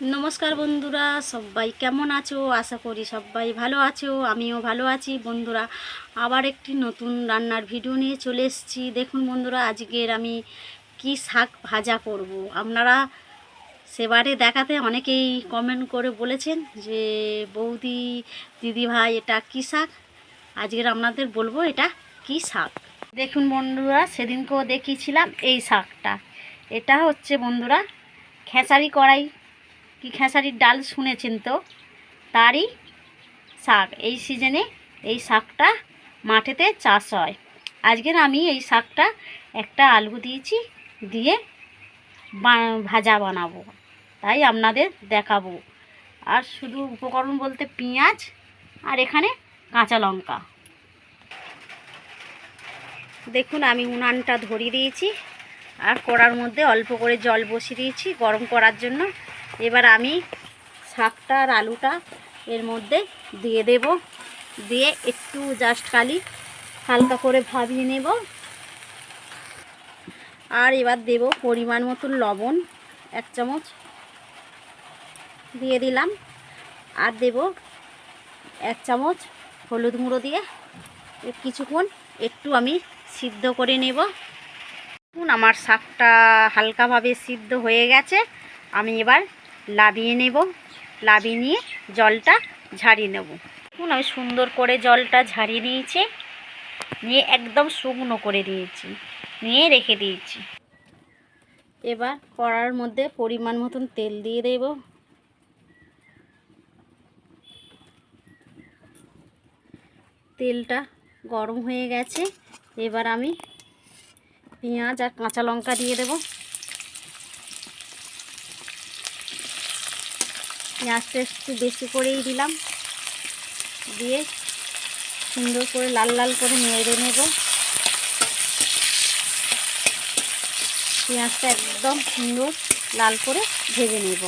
নমস্কার বন্ধুরা, সবাই কেমন আছো? আশা করি সবাই ভালো আছো, আমিও ভালো আছি। বন্ধুরা, আবার একটি নতুন রান্নার ভিডিও নিয়ে চলে এসেছি। দেখুন বন্ধুরা, আজকের আমি কি শাক ভাজা করব। আপনারা সেবারে দেখাতে অনেকেই কমেন্ট করে বলেছেন যে, বৌদি দিদি ভাই এটা কি শাক? আজকের আপনাদের বলব, এটা কি শাক? দেখুন বন্ধুরা, সেদিনকেও দেখিয়েছিলাম এই শাকটা। এটা হচ্ছে বন্ধুরা, খেসারি কড়াই। কি খেসারির ডাল শুনেছেন তো? তারই শাক। এই সিজনে এই শাকটা মাঠেতে চাষ হয়। আজকের আমি এই শাকটা একটা আলু দিয়েছি, দিয়ে ভাজা বানাবো। তাই আপনাদের দেখাবো। আর শুধু উপকরণ বলতে পেঁয়াজ আর এখানে কাঁচা লঙ্কা। দেখুন, আমি উনানটা ধরিয়ে দিয়েছি। আর কড়ার মধ্যে অল্প করে জল বসিয়ে দিয়েছি গরম করার জন্য। এবার আমি শাকটা আর আলুটা এর মধ্যে দিয়ে দেব। দিয়ে একটু জাস্ট খালি হালকা করে ভাবিয়ে নেব। আর এবার দেব পরিমাণ মতন লবণ, এক চামচ দিয়ে দিলাম। আর দেব এক চামচ হলুদ গুঁড়ো দিয়ে কিছুক্ষণ একটু আমি সিদ্ধ করে নেব। আমার শাকটা হালকাভাবে সিদ্ধ হয়ে গেছে। আমি এবার লাবিয়ে নেব, লাবিয়ে নিয়ে জলটা ঝাড়িয়ে নেব। দেখুন, আমি সুন্দর করে জলটা ঝাড়িয়ে নিয়েছি, নিয়ে একদম শুকনো করে দিয়েছি, নিয়ে রেখে দিয়েছি। এবার কড়ার মধ্যে পরিমাণ মতন তেল দিয়ে দেব। তেলটা গরম হয়ে গেছে, এবার আমি পেঁয়াজ আর কাঁচা লঙ্কা দিয়ে দেব। পেঁয়াজটা একটু বেশি করেই দিলাম। দিয়ে সুন্দর করে লাল লাল করে নেড়ে নেব। পেঁয়াজটা একদম সুন্দর লাল করে ভেজে নেব।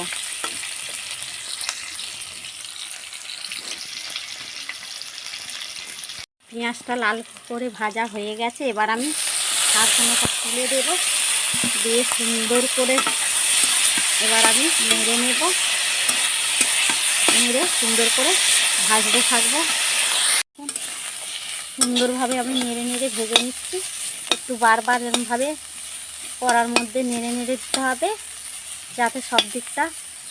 পেঁয়াজটা লাল করে ভাজা হয়ে গেছে। এবার আমি শাকগুলোটা তুলে দেব। দিয়ে সুন্দর করে এবার আমি নেড়ে নেব। নেড়ে সুন্দর করে ভাজতে থাকব। সুন্দরভাবে আমি নেড়ে নেড়ে ভেজে নিচ্ছি। একটু বারবার এরমভাবে করার মধ্যে নেড়ে নেড়ে দিতে হবে, যাতে সব দিকটা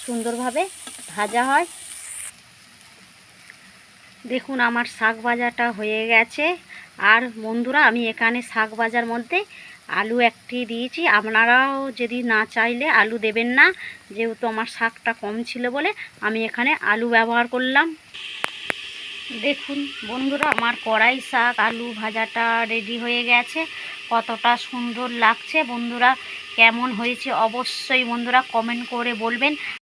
সুন্দরভাবে ভাজা হয়। দেখুন, আমার শাক ভাজাটা হয়ে গেছে। আর বন্ধুরা, আমি এখানে শাক ভাজার মধ্যে আলু একটি দিয়েছি। আপনারাও যদি না চাইলে আলু দেবেন না, যেহেতু আমার শাকটা কম ছিল বলে আমি এখানে আলু ব্যবহার করলাম। দেখুন বন্ধুরা, আমার কড়াই শাক, আলু ভাজাটা রেডি হয়ে গেছে। কতটা সুন্দর লাগছে বন্ধুরা, কেমন হয়েছে অবশ্যই বন্ধুরা কমেন্ট করে বলবেন।